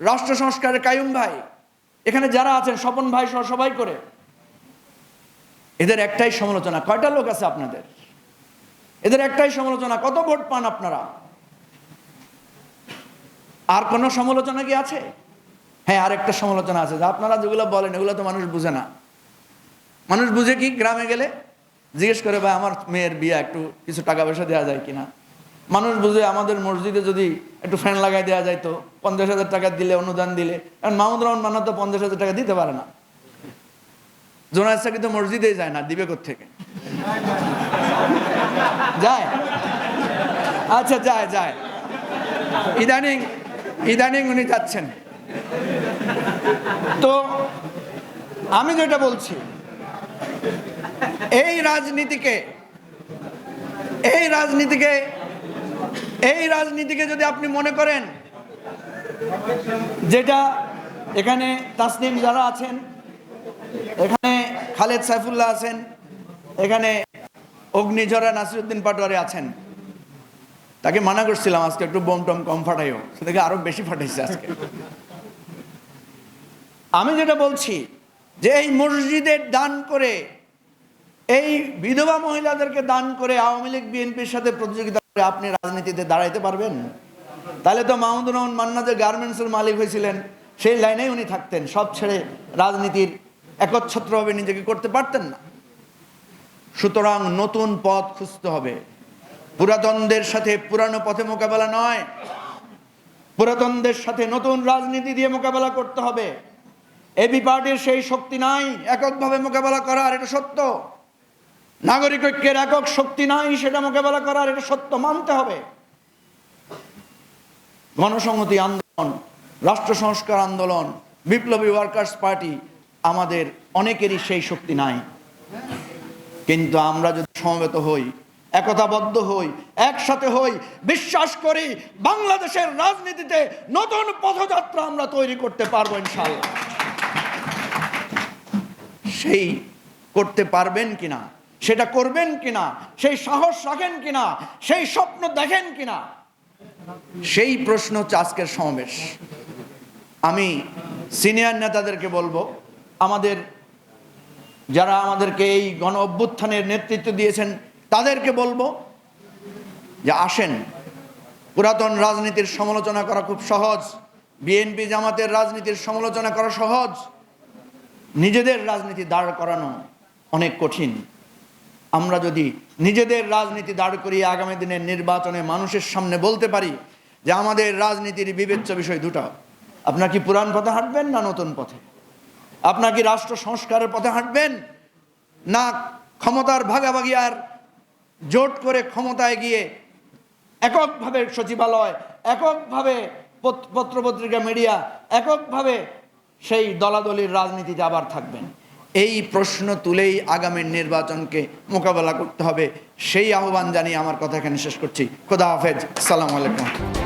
রাষ্ট্র সংস্কারের কায়ুম ভাই। এখানে যারা আছেন, স্বপন ভাই সহ সবাই করে। এদের একটাই সমালোচনা, কয়টা লোক আছে আপনাদের? এদের একটাই সমালোচনা, কত ভোট পান আপনারা? আর কোনো সমালোচনা কি আছে? হ্যাঁ আর একটা সমালোচনা আছে, যে আপনারা যেগুলো বলেন, এগুলো তো মানুষ বুঝে না। মানুষ বুঝে কি, গ্রামে গেলে? জিজ্ঞেস করে, ভাই, আমার মেয়ের বিয়ে, একটু কিছু টাকা পয়সা দেওয়া যায় কিনা? মানুষ বুঝে আমাদের মসজিদে যদি একটু ফ্যান লাগাই দেওয়া যায় তো পঞ্চাশ হাজার টাকা দিলে, অনুদান দিলে, কারণ মাহমুদ রহমান মান্না তো পঞ্চাশ হাজার টাকা দিতে পারে না। জোনায়দ সাকি তো মসজিদেই যায় না, দিবে থেকে যায়? আচ্ছা যায় যায়। ইদানিং ইদানিং উনি যাচ্ছেন। তো আমি যেটা বলছি, এই রাজনীতিকে এই রাজনীতিকে এই রাজনীতিকে যদি আপনি মনে করেন, যেটা এখানে তাসনিম যারা আছেন, এখানে খালেদ সাইফুল্লাহ আছেন, এখানে অগ্নিঝরা নাসিরুদ্দিন পাটোয়ারি আছেন। তাকে মানা করছিলাম আজকে একটু বোম টম কম ফাটাইও, সেটাকে আরও বেশি ফাটাইছে আজকে। আমি যেটা বলছি, যে এই মসজিদের দান করে, এই বিধবা মহিলাদেরকে দান করে আওয়ামী লীগ, বিএনপির সাথে প্রতিযোগিতা আপনি রাজনীতিতে দাঁড়াইতে পারবেন? তাহলে তো মাহমুদুর রহমান মান্না যে গার্মেন্টসের মালিক হয়েছিলেন। সেই লাইনেই উনি থাকতেন, সব ছেড়ে রাজনীতির একচ্ছত্রভাবে নিজেকে করতে পারতেন না। সুতরাং নতুন পথ খুঁজতে হবে। পুরাতনদের সাথে পুরানো পথে মোকাবেলা নয়। পুরাতনদের সাথে নতুন রাজনীতি দিয়ে মোকাবেলা করতে হবে। এবি পার্টির সেই শক্তি নাই, এককভাবে মোকাবেলা করার, এটা সত্য। নাগরিক ঐক্যের একক শক্তি নাই, সেটা মোকাবেলা করার এটা সত্য মানতে হবে। গণসংহতি আন্দোলন, রাষ্ট্র সংস্কার আন্দোলন, বিপ্লবী ওয়ার্কার্স পার্টি আমাদের অনেকেরই সেই শক্তি নাই। কিন্তু আমরা যদি সমবেত হই, একতাবদ্ধ হই, একসাথে হই, বিশ্বাস করি, বাংলাদেশের রাজনীতিতে নতুন পথযাত্রা আমরা তৈরি করতে পারব ইনশাল্লাহ সেই করতে পারবেন কিনা? সেটা করবেন কিনা? সেই সাহস রাখেন কিনা? সেই স্বপ্ন দেখেন কিনা? সেই প্রশ্ন হচ্ছে আজকের সমাবেশ। আমি সিনিয়র নেতাদেরকে বলব, আমাদের যারা আমাদেরকে এই গণ অভ্যুত্থানের নেতৃত্ব দিয়েছেন, তাদেরকে বলব যে আসেন। পুরাতন রাজনীতির সমালোচনা করা খুব সহজ। বিএনপি জামাতের রাজনীতির সমালোচনা করা সহজ। নিজেদের রাজনীতি দাঁড় করানো অনেক কঠিন। আমরা যদি নিজেদের রাজনীতি দাঁড় করিয়ে আগামী দিনের নির্বাচনে মানুষের সামনে বলতে পারি যে আমাদের রাজনীতির বিবেচ্য বিষয় দুটো, আপনার কি পুরান পথে হাঁটবেন না নতুন পথে? আপনার কি রাষ্ট্র সংস্কারের পথে হাঁটবেন না ক্ষমতার ভাগাভাগি আর জোট করে ক্ষমতায় গিয়ে এককভাবে সচিবালয়, এককভাবে পত- পত্রপত্রিকা, মিডিয়া, এককভাবে সেই দলাদলির রাজনীতিতে আবার থাকবেন? এই প্রশ্ন তুলেই আগামীর নির্বাচনকে মোকাবেলা করতে হবে। সেই আহ্বান জানিয়ে আমার কথা এখানে শেষ করছি। খোদা হাফেজ। সালাম আলাইকুম।